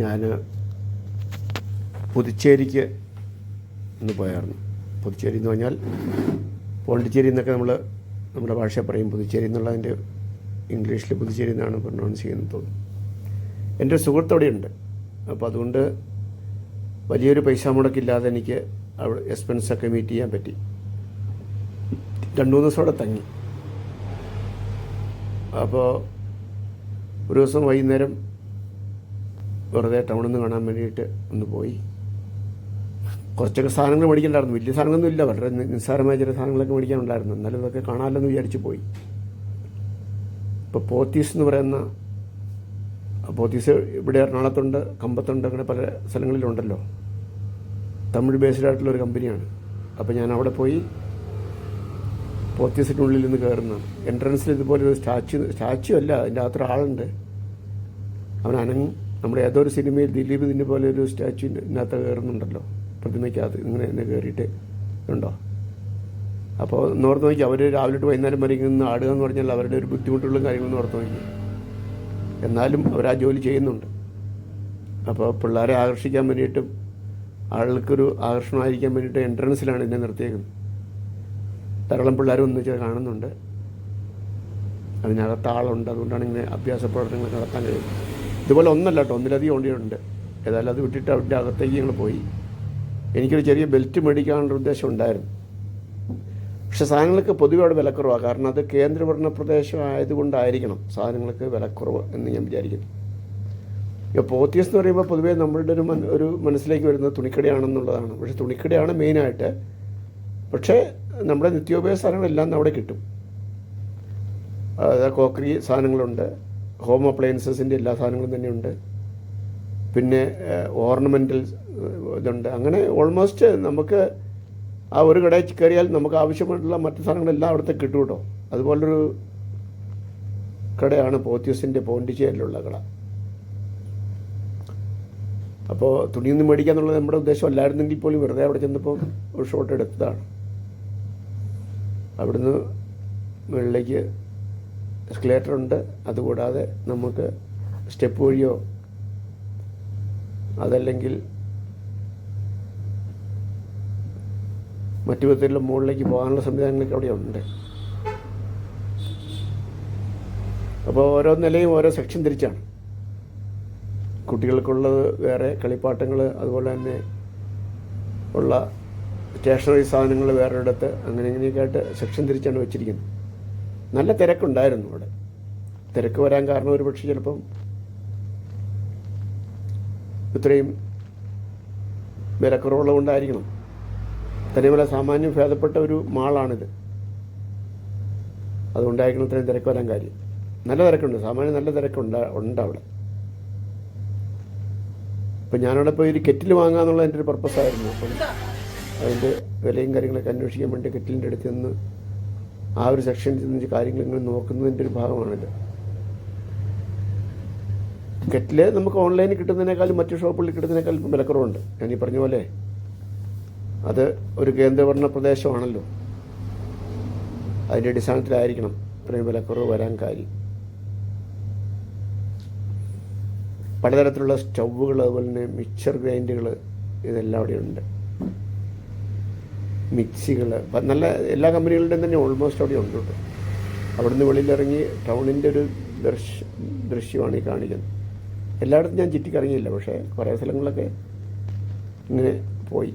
ഞാൻ പുതുച്ചേരിക്ക് ഒന്ന് പോയായിരുന്നു പുതുച്ചേരി എന്ന് പറഞ്ഞാൽ പോണ്ടിച്ചേരി എന്നൊക്കെ നമ്മൾ നമ്മുടെ ഭാഷ പറയും. പുതുച്ചേരി എന്നുള്ളതിന്റെ ഇംഗ്ലീഷിൽ പുതുച്ചേരി എന്നാണ് പ്രൊണൗൺസ് ചെയ്യുന്നത് തോന്നുന്നു. എന്റെ ഒരു സുഹൃത്ത് അവിടെയുണ്ട്. അപ്പോൾ അതുകൊണ്ട് വലിയൊരു പൈസ മുടക്കില്ലാതെ എനിക്ക് അവിടെ എക്സ്പെൻസൊക്കെ മീറ്റ് ചെയ്യാൻ പറ്റി. രണ്ടു മൂന്ന് ദിവസം അവിടെ തങ്ങി. അപ്പോൾ ഒരു ദിവസം വൈകുന്നേരം വെറുതെ ടൗണിൽ നിന്ന് കാണാൻ വേണ്ടിയിട്ട് ഒന്ന് പോയി. കുറച്ചൊക്കെ സാധനങ്ങൾ മേടിക്കണ്ടായിരുന്നു. വലിയ സാധനങ്ങളൊന്നും ഇല്ല. വളരെ നിസ്സാരമായ ചില സാധനങ്ങളൊക്കെ മേടിക്കാനുണ്ടായിരുന്നു. എന്നാലും ഇതൊക്കെ കാണാമല്ലോ വിചാരിച്ചു പോയി. ഇപ്പോൾ പോത്തീസ് എന്ന് പറയുന്ന പോത്തീസ് ഇവിടെ എറണാകുളത്തുണ്ട് കമ്പത്തുണ്ട് അങ്ങനെ പല സ്ഥലങ്ങളിലുണ്ടല്ലോ. തമിഴ് ബേസ്ഡ് ആയിട്ടുള്ള ഒരു കമ്പനിയാണ്. അപ്പോൾ ഞാൻ അവിടെ പോയി പോത്തീസിനുള്ളിൽ നിന്ന് കയറുന്നതാണ് എൻട്രൻസിൽ ഇതുപോലെ ഒരു സ്റ്റാച്യു സ്റ്റാച്ചു അല്ല അതിന്റെ അകത്തൊരു ആളുണ്ട് അവൻ അനങ്ങും നമ്മുടെ ഏതോ ഒരു സിനിമയിൽ ദിലീപ് ഇതിന്റെ പോലെ ഒരു സ്റ്റാച്ചുവിന്റെ ഇതിനകത്ത് കയറുന്നുണ്ടല്ലോ? പ്രതിമയ്ക്കകത്ത് ഇങ്ങനെ തന്നെ കയറിയിട്ട് ഉണ്ടോ? അപ്പോൾ നോർത്ത് നോക്കി അവർ രാവിലെ വൈകുന്നേരം വരെ ഇങ്ങനെ ആടുക എന്ന് പറഞ്ഞാൽ അവരുടെ ഒരു ബുദ്ധിമുട്ടുകളും കാര്യങ്ങളൊന്നും ഓർത്ത് നോക്കി. എന്നാലും അവർ ആ ജോലി ചെയ്യുന്നുണ്ട്. അപ്പോൾ പിള്ളേരെ ആകർഷിക്കാൻ വേണ്ടിയിട്ടും ആളുകൾക്കൊരു ആകർഷണമായിരിക്കാൻ വേണ്ടിയിട്ട് എൻട്രൻസിലാണ് ഇതിനെ നിർത്തിയേക്കുന്നത്. ധാരാളം പിള്ളേർ ഒന്നിച്ച് കാണുന്നുണ്ട്. അതിനകത്ത് ആളുണ്ട്. അതുകൊണ്ടാണ് ഇങ്ങനെ അഭ്യാസ പ്രവർത്തനങ്ങൾ നടത്താൻ കഴിയുന്നത്. ഇതുപോലെ ഒന്നല്ല കേട്ടോ ഒന്നിലധികം വണ്ടിയുണ്ട് ഏതായാലും അത് വിട്ടിട്ട് അവന്റെ അകത്തേക്ക് ഞങ്ങൾ പോയി. എനിക്കൊരു ചെറിയ ബെൽറ്റ് മേടിക്കാനുള്ള ഉദ്ദേശം ഉണ്ടായിരുന്നു. പക്ഷെ സാധനങ്ങൾക്ക് പൊതുവെ അവിടെ വിലക്കുറവാണ്. കാരണം അത് കേന്ദ്രഭരണ പ്രദേശം ആയതുകൊണ്ടായിരിക്കണം സാധനങ്ങൾക്ക് വിലക്കുറവ് എന്ന് ഞാൻ വിചാരിക്കുന്നു. ഇപ്പോൾ പോത്തീസ് എന്ന് പറയുമ്പോൾ പൊതുവേ നമ്മളുടെ ഒരു ഒരു മനസ്സിലേക്ക് വരുന്നത് തുണിക്കടയാണെന്നുള്ളതാണ്. പക്ഷെ തുണിക്കടയാണ് മെയിനായിട്ട് പക്ഷേ നമ്മുടെ നിത്യോപയോഗ സാധനങ്ങളെല്ലാം അവിടെ കിട്ടും. കോക്കറി സാധനങ്ങളുണ്ട്. ഹോം അപ്ലയൻസസിന്റെ എല്ലാ സാധനങ്ങളും തന്നെയുണ്ട്. പിന്നെ ഓർണമെന്റൽ ഇതുണ്ട്. അങ്ങനെ ഓൾമോസ്റ്റ് നമുക്ക് ആ ഒരു കടയിൽ കയറിയാൽ നമുക്ക് ആവശ്യമായിട്ടുള്ള മറ്റു സാധനങ്ങളെല്ലാം അവിടുത്തെ കിട്ടും കേട്ടോ അതുപോലൊരു കടയാണ് പോത്യസിന്റെ പോണ്ടിച്ചേരിലുള്ള കട. അപ്പോൾ തുണിയൊന്നും മേടിക്കുക എന്നുള്ളത് നമ്മുടെ ഉദ്ദേശം അല്ലായിരുന്നെങ്കിൽ പോലും വെറുതെ അവിടെ ചെന്നപ്പോൾ ഒരു ഷോട്ട് എടുത്തതാണ്. അവിടുന്ന് മുകളിലേക്ക് എസ്കലേറ്റർ ഉണ്ട്. അതുകൂടാതെ നമുക്ക് സ്റ്റെപ്പ് വഴിയോ അതല്ലെങ്കിൽ മറ്റു വിധത്തിലുള്ള മുകളിലേക്ക് പോകാനുള്ള സംവിധാനങ്ങളൊക്കെ അവിടെ ഉണ്ട്. അപ്പോൾ ഓരോ നിലയും ഓരോ സെക്ഷൻ തിരിച്ചാണ്. കുട്ടികൾക്കുള്ളത് വേറെ കളിപ്പാട്ടങ്ങൾ അതുപോലെ തന്നെ ഉള്ള സ്റ്റേഷനറി സാധനങ്ങൾ വേറെ ഇടത്ത് അങ്ങനെ ഇങ്ങനെയൊക്കെ ആയിട്ട് സെക്ഷൻ തിരിച്ചാണ് വെച്ചിരിക്കുന്നത്. നല്ല തിരക്കുണ്ടായിരുന്നു അവിടെ. തിരക്ക് വരാൻ കാരണം ഒരു പക്ഷേ ചിലപ്പം ഇത്രയും വിലക്കുറവുള്ളത് കൊണ്ടായിരിക്കണം തനിമല സാമാന്യം ഭേദപ്പെട്ട ഒരു മാളാണിത്. അതുകൊണ്ടായിരിക്കണം ഇത്രയും തിരക്ക് വരാൻ കാര്യം. നല്ല തിരക്കുണ്ട്. സാമാന്യം നല്ല തിരക്കുണ്ട് ഉണ്ട് അവിടെ. അപ്പം ഞാനവിടെ പോയി ഒരു കെറ്റിൽ വാങ്ങാന്നുള്ള എന്റെ ഒരു പർപ്പസായിരുന്നു അപ്പം അതിന്റെ വിലയും കാര്യങ്ങളൊക്കെ അന്വേഷിക്കാൻ വേണ്ടി കെറ്റിലിന്റെ അടുത്ത് നിന്ന് ആ ഒരു സെക്ഷനിൽ നിന്ന് കാര്യങ്ങൾ ഇങ്ങനെ നോക്കുന്നതിന്റെ ഒരു ഭാഗമാണിത്. കെറ്റിൽ നമുക്ക് ഓൺലൈനിൽ കിട്ടുന്നതിനേക്കാളും മറ്റു ഷോപ്പുകളിൽ കിട്ടുന്നതിനേക്കാളും ഇപ്പം വിലക്കുറവുണ്ട്. ഞാൻ ഈ പറഞ്ഞ പോലെ അത് ഒരു കേന്ദ്രഭരണ പ്രദേശമാണല്ലോ. അതിന്റെ അടിസ്ഥാനത്തിലായിരിക്കണം ഇത്രയും വിലക്കുറവ് വരാൻ കാര്യം. പലതരത്തിലുള്ള സ്റ്റൗവുകൾ അതുപോലെ തന്നെ മിക്സർ ഗ്രൈൻഡുകൾ ഇതെല്ലാം അവിടെ ഉണ്ട് മിക്സികൾ നല്ല എല്ലാ കമ്പനികളുടെയും തന്നെ ഓൾമോസ്റ്റ് അവിടെ ഉണ്ട് കേട്ടോ. അവിടുന്ന് വെളിയിലിറങ്ങി ടൗണിന്റെ ഒരു ദൃശ്യ ദൃശ്യമാണ് ഈ കാണിക്കുന്നത്. എല്ലായിടത്തും ഞാൻ ചുറ്റിക്കറങ്ങിയില്ല പക്ഷേ കുറേ സ്ഥലങ്ങളൊക്കെ ഇങ്ങനെ പോയി.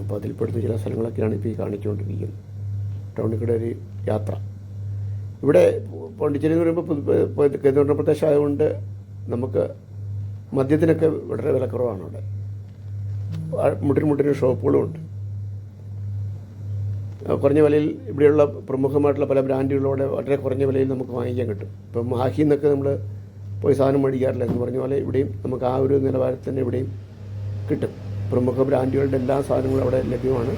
അപ്പോൾ അതിൽപ്പെടുന്ന ചില സ്ഥലങ്ങളൊക്കെയാണ് ഇപ്പോൾ ഈ കാണിച്ചുകൊണ്ടിരിക്കുന്നത്. ടൗണിൽ കൂടെ ഒരു യാത്ര. ഇവിടെ പോണ്ടിച്ചേരി എന്ന് പറയുമ്പോൾ പ്രദേശം നമുക്ക് മദ്യത്തിനൊക്കെ വളരെ വിലക്കുറവാണ് അവിടെ. മുട്ടിന് മുട്ടിന് ഷോപ്പുകളും ഉണ്ട് ആ, കുറഞ്ഞ വിലയിൽ ഇവിടെയുള്ള പ്രമുഖമായിട്ടുള്ള പല ബ്രാൻഡുകളോടെ വളരെ കുറഞ്ഞ വിലയിൽ നമുക്ക് വാങ്ങിക്കാൻ കിട്ടും. ഇപ്പം മാഹി എന്നൊക്കെ നമ്മൾ പോയി സാധനം മേടിക്കാറില്ല എന്ന് പറഞ്ഞ പോലെ ഇവിടെയും നമുക്ക് ആ ഒരു നിലവാരത്തിൽ തന്നെ ഇവിടെയും കിട്ടും. പ്രമുഖ ബ്രാൻഡുകളുടെ എല്ലാ സാധനങ്ങളും അവിടെ ലഭ്യമാണ്.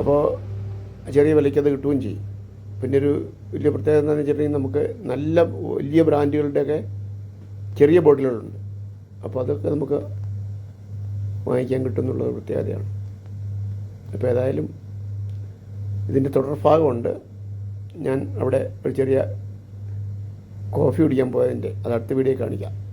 അപ്പോൾ ചെറിയ വിലയ്ക്ക് അത് കിട്ടുകയും ചെയ്യും. പിന്നെ ഒരു വലിയ പ്രത്യേകത എന്താണെന്ന് വെച്ചിട്ടുണ്ടെങ്കിൽ നമുക്ക് നല്ല വലിയ ബ്രാൻഡുകളുടെയൊക്കെ ചെറിയ ബോട്ടിലുകളുണ്ട്. അപ്പോൾ അതൊക്കെ നമുക്ക് വാങ്ങിക്കാൻ കിട്ടുമെന്നുള്ളത് പ്രത്യേകതയാണ് അപ്പോൾ ഏതായാലും ഇതിന്റെ തുടർഭാഗമുണ്ട് ഞാൻ അവിടെ ഒരു ചെറിയ കോഫി കുടിക്കാൻ പോയതിന്റെ അത് അടുത്ത വീഡിയോ കാണിക്കാം.